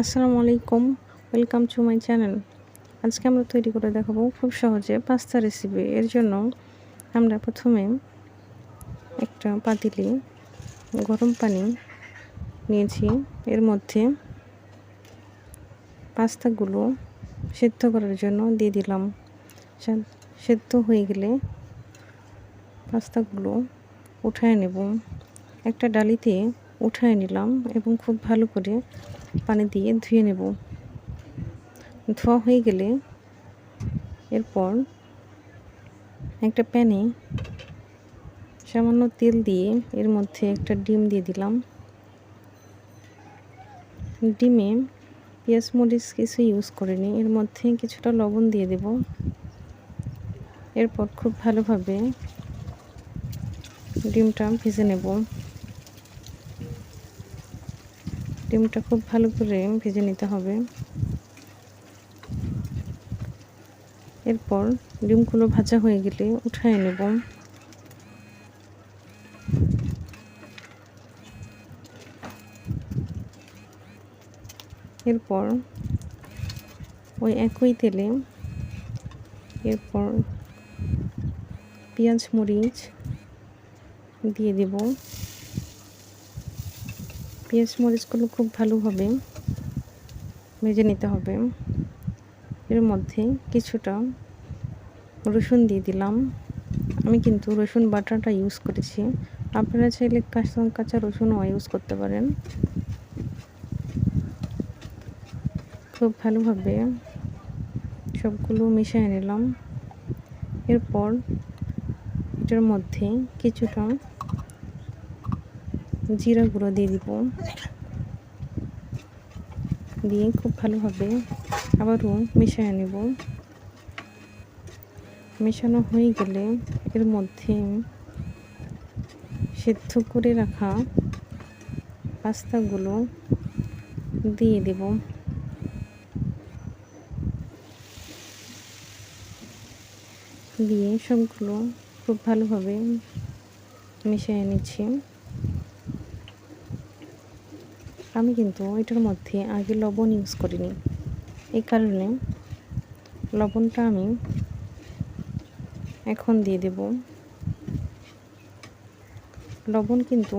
আসসালামু আলাইকুম। Welcome to my channel আজকে আমরা তৈরি করে দেখাবো খুব সহজে পাস্তা রেসিপি এর জন্য আমরা প্রথমে একটা পাতিলে গরম পানি নিয়েছি। এর মধ্যে পাস্তাগুলো সেদ্ধ করার জন্য দিয়ে দিলাম। সেদ্ধ হয়ে গেলে পাস্তাগুলো উঠায় নেব। একটা ডালিতে উঠায় নিলাম এবং খুব ভালো করে পানি দিয়ে ধুয়ে নেব। ধোয়া হয়ে গেলে এরপর একটা প্যানে সামান্য তেল দিয়ে এর মধ্যে একটা ডিম দিয়ে দিলাম। ডিমে পেঁয়াজ, মরিচ কিছু ইউজ করিনি এর মধ্যে কিছুটা লবণ দিয়ে দেব। এরপর খুব ভালোভাবে ডিমটা ভেজে নেব। ডিমটা খুব ভালো করে ভেজে নিতে হবে। এরপর ডিমগুলো ভাজা হয়ে গেলে উঠায় নেব। এরপর ওই একই তেলে এরপর পেঁয়াজ, মরিচ দিয়ে দেব। পেঁয়াজ মরিচগুলো খুব ভালোভাবে ভেজে নিতে হবে। এর মধ্যে কিছুটা রসুন দিয়ে দিলাম। আমি কিন্তু রসুন বাটাটা ইউজ করেছি। আপনারা চাইলে কাঁচা কাঁচা রসুনও ইউজ করতে পারেন। খুব ভালোভাবে সবগুলো মিশিয়ে নিলাম। এরপর এটার মধ্যে কিছুটা জিরা গুঁড়ো দিয়ে দিব। দিয়ে খুব ভালোভাবে আবারও মিশিয়ে নেব। মেশানো হয়ে গেলে এর মধ্যে সেদ্ধ করে রাখা পাস্তাগুলো দিয়ে দেব। দিয়ে সবগুলো খুব ভালোভাবে মিশিয়ে নিচ্ছি। আমি কিন্তু এটার মধ্যে আগে লবণ ইউজ করিনি। এই কারণে লবণটা আমি এখন দিয়ে দেব। লবণ কিন্তু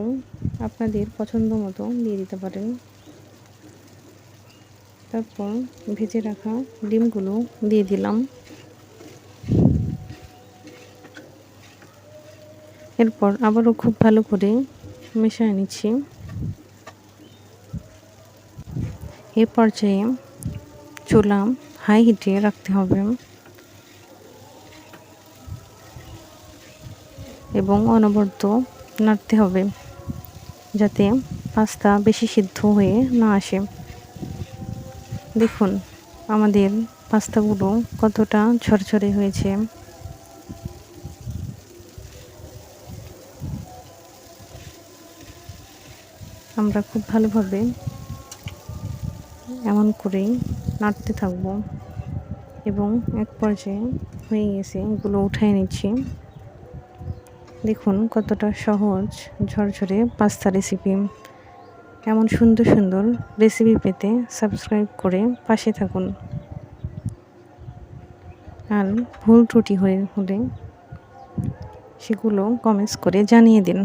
আপনাদের পছন্দ মতো দিয়ে দিতে পারেন। তারপর ভেজে রাখা ডিমগুলো দিয়ে দিলাম। এরপর আবারও খুব ভালো করে মেশায় নিচ্ছি। এ পর্যায়ে চুলা হাই হিটে রাখতে হবে এবং অনবরত নাড়তে হবে যাতে পাস্তা বেশি সিদ্ধ হয়ে না আসে। দেখুন, আমাদের পাস্তাগুলো কতটা ঝরঝরে হয়েছে। আমরা খুব ভালোভাবে এমন করেই নাড়তে থাকব। এবং এক পর্যায়ে হয়ে গেছে, এগুলো উঠাই নিচ্ছি। দেখুন কতটা সহজ, ঝরঝরে পাস্তা রেসিপি এমন সুন্দর সুন্দর রেসিপি পেতে সাবস্ক্রাইব করে পাশে থাকুন। আর ভুল ত্রুটি হয়ে হলে সেগুলো কমেন্টস করে জানিয়ে দিন।